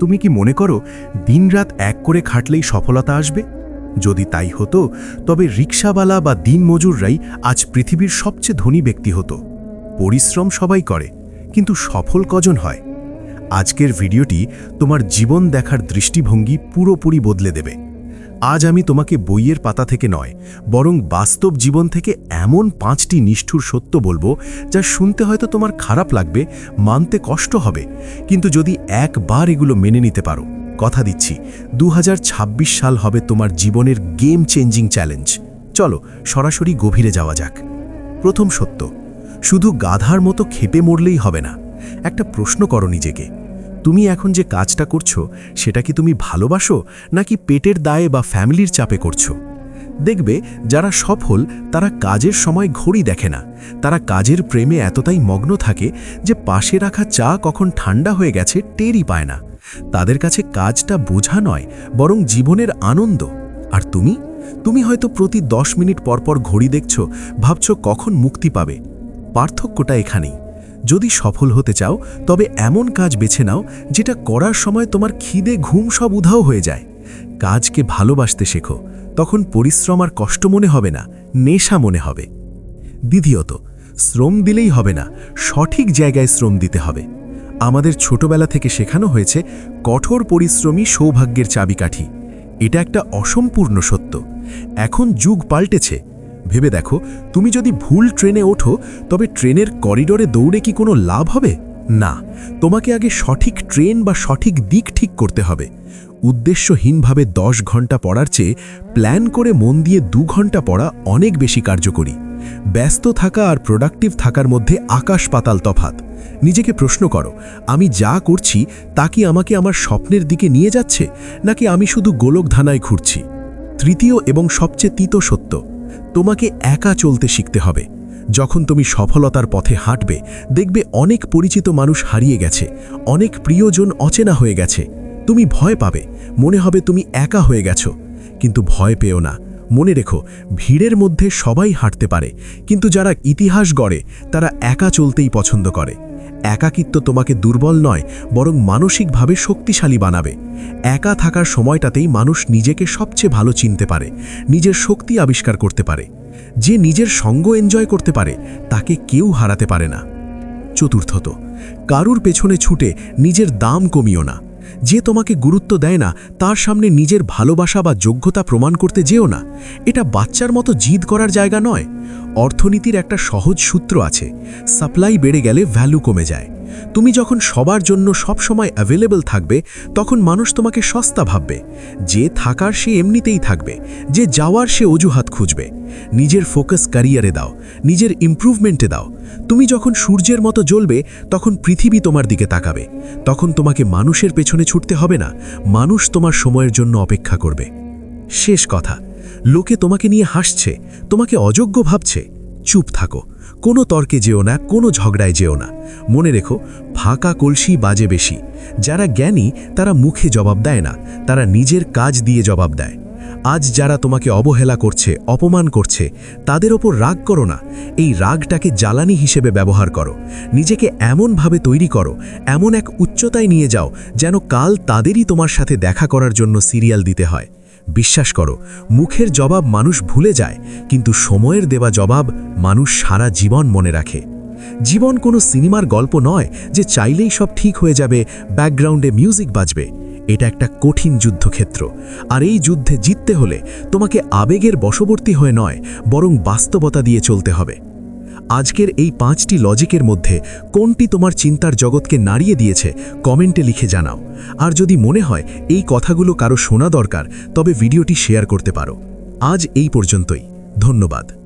তুমি কি মনে করো দিনরাত এক করে খাটলেই সফলতা আসবে? যদি তাই হতো, তবে রিক্সাওয়ালা বা দিনমজুররাই আজ পৃথিবীর সবচেয়ে ধনী ব্যক্তি হতো। পরিশ্রম সবাই করে, কিন্তু সফল কজন হয়? আজকের ভিডিওটি তোমার জীবন দেখার দৃষ্টিভঙ্গি পুরোপুরি বদলে দেবে। আজ আমি তোমাকে বইয়ের পাতা থেকে নয়, বরং বাস্তব জীবন থেকে এমন পাঁচটি নিষ্ঠুর সত্য বলব যা শুনতে হয়তো তোমার খারাপ লাগবে, মানতে কষ্ট হবে। কিন্তু যদি একবার এগুলো মেনে নিতে পারো, কথা দিচ্ছি দু হাজার ছাব্বিশ সাল হবে তোমার জীবনের গেম চেঞ্জিং চ্যালেঞ্জ চলো, সরাসরি গভীরে যাওয়া যাক। প্রথম সত্য, শুধু গাধার মতো খেপে মরলেই হবে না। একটা প্রশ্ন করো নিজেকে। তুমি এখন যে কাজটা করছ, সেটা কি তুমি ভালোবাসো, নাকি পেটের দায়ে বা ফ্যামিলির চাপে করছ? দেখবে, যারা সফল, তারা কাজের সময় ঘড়ি দেখে না। তারা কাজের প্রেমে এতটাই মগ্ন থাকে যে পাশে রাখা চা কখন ঠান্ডা হয়ে গেছে টেরই পায় না। তাদের কাছে কাজটা বোঝা নয়, বরং জীবনের আনন্দ। আর তুমি? তুমি হয়তো প্রতি দশ মিনিট পরপর ঘড়ি দেখছ, ভাবছ কখন মুক্তি পাবে। পার্থক্যটা এখানেই। যদি সফল হতে চাও, তবে এমন কাজ বেছে নাও যেটা করার সময় তোমার খিদে ঘুম সব উধাও হয়ে যায়। কাজকে ভালোবাসতে শেখো, তখন পরিশ্রম আর কষ্ট মনে হবে না, নেশা মনে হবে। দ্বিতীয়ত, শ্রম দিলেই হবে না, সঠিক জায়গায় শ্রম দিতে হবে। আমাদের ছোটবেলা থেকে শেখানো হয়েছে, কঠোর পরিশ্রমী সৌভাগ্যের চাবিকাঠি। এটা একটা অসম্পূর্ণ সত্য। এখন যুগ পাল্টেছে ভেবে দেখো, তুমি যদি ভুল ট্রেনে ওঠো, তবে ট্রেনের করিডোরে দৌড়ে কি কোনো লাভ হবে? না, তোমাকে আগে সঠিক ট্রেন বা সঠিক দিক ঠিক করতে হবে। উদ্দেশ্যহীনভাবে দশ ঘণ্টা পড়ার চেয়ে প্ল্যান করে মন দিয়ে দু ঘণ্টা পড়া অনেক বেশি কার্যকরী। ব্যস্ত থাকা আর প্রোডাক্টিভ থাকার মধ্যে আকাশ পাতাল তফাত। নিজেকে প্রশ্ন করো, আমি যা করছি, তা কি আমাকে আমার স্বপ্নের দিকে নিয়ে যাচ্ছে, নাকি আমি শুধু গোলকধানায় ঘুরছি? তৃতীয় এবং সবচেয়ে তিত সত্য তোমাকে একা চলতে শিখতে হবে। যখন তুমি সফলতার পথে হাঁটবে, দেখবে অনেক পরিচিত মানুষ হারিয়ে গেছে, অনেক প্রিয়জন অচেনা হয়ে গেছে। তুমি ভয় পাবে, মনে হবে তুমি একা হয়ে গেছো। কিন্তু ভয় পেও না। মনে রেখো, ভিড়ের মধ্যে সবাই হাঁটতে পারে, কিন্তু যারা ইতিহাস গড়ে, তারা একা চলতেই পছন্দ করে। একাকিত্ব তোমাকে দুর্বল নয়, বরং মানসিকভাবে শক্তিশালী বানাবে। একা থাকার সময়টাতেই মানুষ নিজেকে সবচেয়ে ভালো চিনতে পারে, নিজের শক্তি আবিষ্কার করতে পারে। যে নিজের সঙ্গ এনজয় করতে পারে, তাকে কেউ হারাতে পারে না। চতুর্থত, কারুর পেছনে ছুটে নিজের দাম কমিও না। যে তোমাকে গুরুত্ব দেয় না, তার সামনে নিজের ভালোবাসা বা যোগ্যতা প্রমাণ করতে যেও না। এটা বাচ্চার মতো জিদ করার জায়গা নয়। অর্থনীতির একটা সহজ সূত্র আছে সাপ্লাই বেড়ে গেলে ভ্যালু কমে যায়। তুমি যখন সবার জন্য সব সময় অ্যাভেলেবল থাকবে, তখন মানুষ তোমাকে সস্তা ভাববে। যে থাকার সে এমনিতেই থাকবে, যে যাওয়ার সে অজুহাত খুঁজবে। নিজের ফোকাস ক্যারিয়ারে দাও, নিজের ইম্প্রুভমেন্টে দাও। তুমি যখন সূর্যের মতো জ্বলবে, তখন পৃথিবী তোমার দিকে তাকাবে। তখন তোমাকে মানুষের পেছনে ছুটতে হবে না, মানুষ তোমার সময়ের জন্য অপেক্ষা করবে। শেষ কথা। লোকে তোমাকে নিয়ে হাসছে, তোমাকে অযোগ্য ভাবছে। চুপ থাকো, কোনো তর্কে যেও না, কোনো ঝগড়ায় যেও না। মনে রেখো, ফাঁকা কলসি বাজে বেশি। যারা জ্ঞানী, তারা মুখে জবাব দেয় না, তারা নিজের কাজ দিয়ে জবাব দেয়। আজ যারা তোমাকে অবহেলা করছে, অপমান করছে, তাদের ওপর রাগ করো না। এই রাগটাকে জ্বালানি হিসেবে ব্যবহার করো। নিজেকে এমনভাবে তৈরি করো, এমন এক উচ্চতায় নিয়ে যাও, যেন কাল তাদেরই তোমার সাথে দেখা করার জন্য সিরিয়াল দিতে হয়। বিশ্বাস করো, মুখের জবাব মানুষ ভুলে যায়, কিন্তু সময়ের দেওয়া জবাব মানুষ সারা জীবন মনে রাখে। জীবন কোনো সিনেমার গল্প নয় যে চাইলেই সব ঠিক হয়ে যাবে, ব্যাকগ্রাউন্ডে মিউজিক বাজবে। এটা একটা কঠিন যুদ্ধক্ষেত্র, আর এই যুদ্ধে জিততে হলে তোমাকে আবেগের বশবর্তী হয়ে নয়, বরং বাস্তবতা দিয়ে চলতে হবে। আজকের এই পাঁচটি লজিকের মধ্যে কোনটি তোমার চিন্তার জগৎকে নাড়িয়ে দিয়েছে, কমেন্টে লিখে জানাও। আর যদি মনে হয় এই কথাগুলো কারও শোনা দরকার, তবে ভিডিওটি শেয়ার করতে পারো। আজ এই পর্যন্তই। ধন্যবাদ।